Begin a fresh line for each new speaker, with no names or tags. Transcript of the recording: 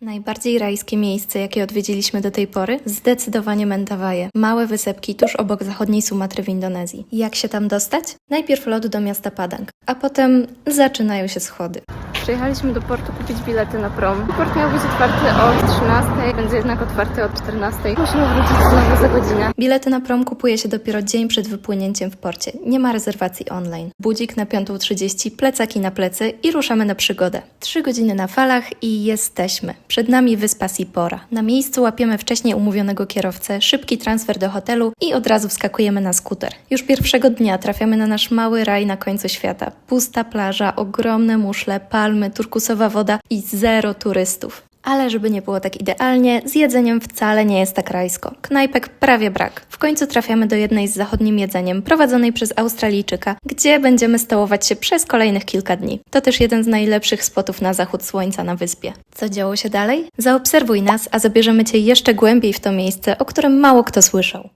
Najbardziej rajskie miejsce, jakie odwiedziliśmy do tej pory? Zdecydowanie Mentawai. Małe wysepki tuż obok zachodniej Sumatry w Indonezji. Jak się tam dostać? Najpierw lot do miasta Padang, a potem zaczynają się schody. Przyjechaliśmy do portu kupić bilety na prom. Port miał być otwarty o 13, będzie jednak otwarty od 14. Musimy wrócić znowu za godzinę. Bilety na prom kupuje się dopiero dzień przed wypłynięciem w porcie. Nie ma rezerwacji online. Budzik na 5.30, plecaki na plecy i ruszamy na przygodę. Trzy godziny na falach i jesteśmy. Przed nami wyspa Sipora. Na miejscu łapiemy wcześniej umówionego kierowcę, szybki transfer do hotelu i od razu wskakujemy na skuter. Już pierwszego dnia trafiamy na nasz mały raj na końcu świata. Pusta plaża, ogromne muszle, palmy, turkusowa woda i zero turystów. Ale żeby nie było tak idealnie, z jedzeniem wcale nie jest tak rajsko. Knajpek prawie brak. W końcu trafiamy do jednej z zachodnim jedzeniem, prowadzonej przez Australijczyka, gdzie będziemy stołować się przez kolejnych kilka dni. To też jeden z najlepszych spotów na zachód słońca na wyspie. Co działo się dalej? Zaobserwuj nas, a zabierzemy Cię jeszcze głębiej w to miejsce, o którym mało kto słyszał.